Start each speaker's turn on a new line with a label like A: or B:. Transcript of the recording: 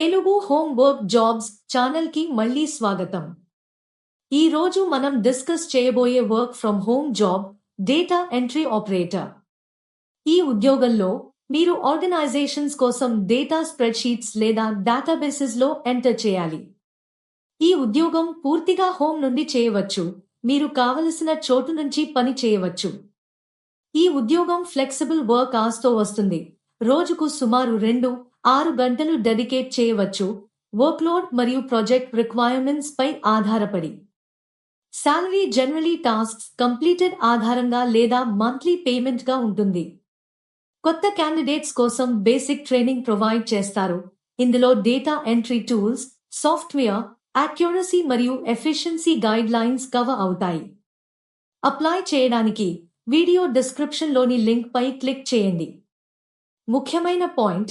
A: Telugu home work jobs ఛానల్కి మళ్ళీ స్వాగతం. ఈ రోజు మనం డిస్కస్ చేయబోయే work from home job data entry operator. ఈ ఉద్యోగంలో మీరు ఆర్గనైజేషన్స్ కోసం డేటా స్ప్రెడ్షీట్స్ లేదా డేటాబేసెస్లో ఎంటర్ చేయాలి. ఈ ఉద్యోగం పూర్తిగా హోమ్ నుండి చేయవచ్చు మీరు కావలసిన చోటు నుంచి పని చేయవచ్చు. ఈ ఉద్యోగం ఫ్లెక్సిబుల్ వర్క్ ఆస్తో వస్తుంది. రోజుకు సుమారు రెండు ఆరు గంటలు డెడికేట్ చేయవచ్చు. వర్క్లోడ్ మరియు ప్రాజెక్ట్ రిక్వైర్మెంట్స్ పై ఆధారపడి. శాలరీ జనరలీ టాస్క్స్ కంప్లీటెడ్ ఆధారంగా లేదా మంత్లీ పేమెంట్గా ఉంటుంది. కొత్త క్యాండిడేట్స్ కోసం బేసిక్ ట్రైనింగ్ ప్రొవైడ్ చేస్తారు. ఇందులో data entry tools software accuracy మరియు ఎఫిషియన్సీ గైడ్ లైన్స్ కవర్ అవుతాయి. అప్లై చేయడానికి వీడియో డిస్క్రిప్షన్లోని లింక్పై క్లిక్ చేయండి. ముఖ్యమైన పాయింట్